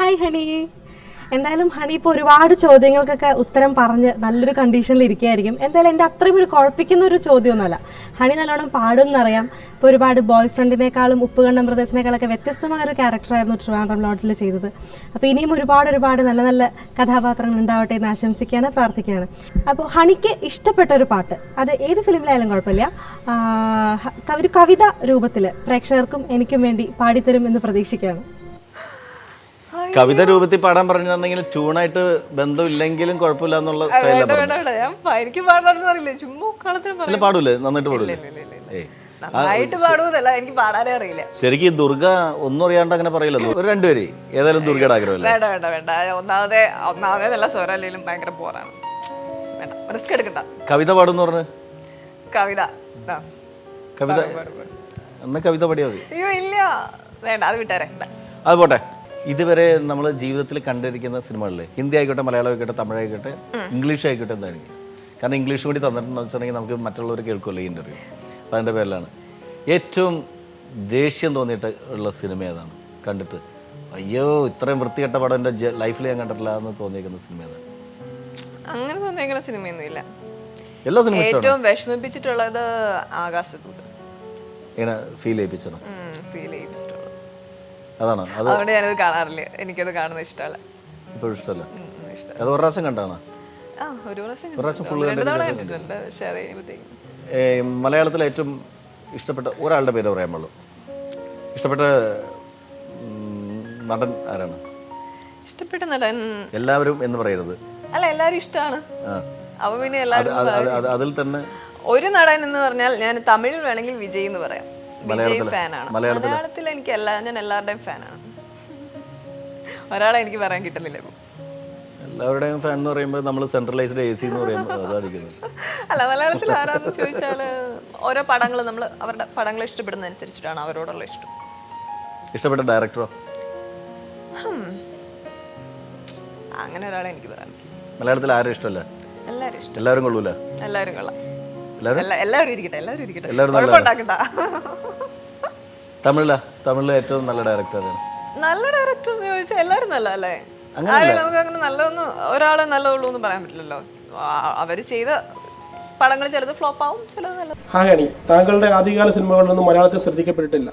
Hi honey എന്തായാലും honey ഇപ്പോൾ ഒരുപാട് ചോദ്യങ്ങൾക്കൊക്കെ ഉത്തരം പറഞ്ഞ് നല്ലൊരു കണ്ടീഷനിൽ ഇരിക്കുകയായിരിക്കും. എന്തായാലും എന്റെ അത്രയും ഒരു കുഴപ്പിക്കുന്ന ഒരു ചോദ്യമൊന്നുമല്ല. ഹണി നല്ലോണം പാടും എന്നറിയാം ഇപ്പോൾ ഒരുപാട് ബോയ് ഫ്രണ്ടിനേക്കാളും ഉപ്പുകണ്ണം പ്രദേശത്തിനേക്കാളൊക്കെ വ്യത്യസ്തമായ ഒരു ക്യാരക്ടറായിരുന്നു ട്രിവാൻഡ്രം ലോട്ടിൽ ചെയ്തത്. അപ്പോൾ ഇനിയും ഒരുപാട് ഒരുപാട് നല്ല നല്ല കഥാപാത്രങ്ങൾ ഉണ്ടാവട്ടെ എന്ന് ആശംസിക്കുകയാണ് പ്രാർത്ഥിക്കുകയാണ്. അപ്പോൾ ഹണിക്ക് ഇഷ്ടപ്പെട്ട ഒരു പാട്ട്. അത് ഏത് ഫിലിമിലായാലും കുഴപ്പമില്ല. ഒരു കവിത രൂപത്തിൽ പ്രേക്ഷകർക്കും എനിക്കും വേണ്ടി പാടിത്തരും എന്ന് പ്രതീക്ഷിക്കുകയാണ്. കവിത രൂപത്തിൽ പാടാൻ പറഞ്ഞിട്ടുണ്ടെങ്കിൽ ട്യൂണായിട്ട് ബന്ധമില്ലെങ്കിലും കുഴപ്പമില്ല എന്നുള്ള എനിക്ക് പാടാനൊന്നും അറിയില്ല. ചുമ്മാ പാടൂലേ? നന്നായിട്ട് പാടൂലേ? എനിക്ക് പാടാനേ അറിയില്ല. ശരിക്കും ദുർഗ ഒന്നും അറിയാണ്ട് അങ്ങനെ പറയില്ല. ഒരു രണ്ടുപേര് ഏതായാലും ദുർഗയുടെ ആഗ്രഹമല്ലേ? വേണ്ട വേണ്ട വേണ്ട. ഒന്നാമതേ ഒന്നാമതേ നല്ല സ്വരം അല്ലെങ്കിലും ഭയങ്കര പോരാണ് വേണ്ട റിസ്ക് എടുക്കണ്ട. കവിത പാടുന്നു പറഞ്ഞ്? കവിത. കവിത എന്നാ കവിത മതി. അയ്യോ ഇല്ല. വേണ്ട അത് വിട്ടേരെ. അത് പോട്ടെ. ഇതുവരെ നമ്മൾ ജീവിതത്തിൽ കണ്ടിരിക്കുന്ന സിനിമകളിലെ ഹിന്ദി ആയിക്കോട്ടെ മലയാളം ആയിക്കോട്ടെ തമിഴ് ആയിക്കോട്ടെ ഇംഗ്ലീഷ് ആയിക്കോട്ടെ എന്തായിരിക്കും? കാരണം ഇംഗ്ലീഷ് കൂടി തന്നിട്ടുണ്ടെന്ന് വെച്ചിട്ടുണ്ടെങ്കിൽ നമുക്ക് മറ്റുള്ളവർ കേൾക്കുമല്ലോ ഈ ഇന്റർവ്യൂ അപ്പം അതിന്റെ പേരിലാണ്. ഏറ്റവും ദേഷ്യം തോന്നിയിട്ട് ഉള്ള സിനിമ ഏതാണ്? കണ്ടിട്ട് അയ്യോ ഇത്രയും വൃത്തികെട്ട പടം എന്റെ ലൈഫിൽ ഞാൻ കണ്ടിട്ടില്ല എന്ന് തോന്നിയേക്കുന്ന സിനിമ ഏതാണ്? അങ്ങനെ തോന്നിയേക്കുന്ന സിനിമയൊന്നും ഇല്ല എല്ലാ സിനിമ ഏറ്റവും വിഷമിപ്പിച്ചിട്ടുള്ളത് ആകാശദൂത് ഇങ്ങനെ ഫീൽ ചെയ്യിപ്പിച്ചത് ഫീൽ ചെയ്യിപ്പിച്ചിട്ടുള്ളത്. അതാണ്? അത് അതുകൊണ്ട് ഞാനത് കാണാറില്ല. എനിക്കത് കാണുന്നത് ഇഷ്ടമല്ല. ഇപ്പോഴും ഇഷ്ടമല്ല? അത് ഒരു പ്രാവശ്യം കണ്ടാണ്? ഒരു പ്രാവശ്യം കണ്ടിട്ടുണ്ട്. രണ്ട് കണ്ടിട്ടുണ്ട്. പക്ഷെ അത് കഴിയുമ്പോഴത്തേക്കും മലയാളത്തിലെ ഏറ്റവും ഇഷ്ടപ്പെട്ട ഒരാളുടെ പേര് പറയാൻ പാടുള്ളൂ. ഇഷ്ടപ്പെട്ട നടൻ ആരാണ്? ഇഷ്ടപ്പെട്ട നടൻ. എല്ലാവരും എന്ന് പറയരുത്. അല്ല എല്ലാവരും ഇഷ്ടമാണ്. ആ. അപ്പൊ പിന്നെ അത് അതിൽ തന്നെ ഒരു നടൻ എന്ന് പറഞ്ഞാൽ ഞാൻ തമിഴിൽ വേണമെങ്കിൽ വിജയ് എന്ന് പറയാം. വിജയ് ഫാനാണ്. മലയാളത്തിൽ എനിക്ക് എല്ലാ ഞാൻ എല്ലാവരുടെയും ഫാനാണ്. ഒരാളെ എനിക്ക് പറയാൻ കിട്ടുന്നില്ല എല്ലാവരുടെയും ഫാൻ എന്ന് പറയുമ്പോൾ നമ്മൾ സെൻട്രലൈസ്ഡ് എ സി എന്ന് പറയുമ്പോൾ അതായിരിക്കുന്നത് അല്ല മലയാളത്തിൽ ആരാന്ന് ചോദിച്ചാൽ ഓരോ പടങ്ങൾ നമ്മൾ അവരുടെ പടങ്ങൾ ഇഷ്ടപ്പെടുന്ന അനുസരിച്ചിട്ടാണ് അവരോടുള്ള ഇഷ്ടം. ഇഷ്ടപ്പെട്ട ഡയറക്ടറോ. അങ്ങനെ ഒരാളെ എനിക്ക് പറയാൻ മലയാളത്തിൽ ആരും ഇഷ്ടമല്ല? എല്ലാവരും ഇഷ്ടം. എല്ലാവരും കൊള്ളൂല? എല്ലാവരും കൊള്ളാം. എല്ലാവരും? എല്ലാവരും ഇരിക്കട്ടെ എല്ലാവരും ഇരിക്കട്ടെ. എല്ലാവരും തമിഴിലാ? തമിഴിലെ ഏറ്റവും നല്ല ഡയറക്ടർ ആണ് നല്ല ഡയറക്ടർ എന്ന് ചോദിച്ചാൽ എല്ലാവരും നല്ല അല്ലേ നമുക്ക് അങ്ങനെ നല്ലതൊന്നും ഒരാളെ നല്ലതുള്ളൂ എന്ന് പറയാൻ പറ്റില്ലല്ലോ. അവർ ചെയ്ത പടങ്ങൾ ചിലത് ഫ്ലോപ്പ് ആവും ചിലത് നല്ല ഹായ് അണി താങ്കളുടെ ആദ്യകാല സിനിമകളിലൊന്നും മലയാളത്തിൽ ശ്രദ്ധിക്കപ്പെട്ടിട്ടില്ല.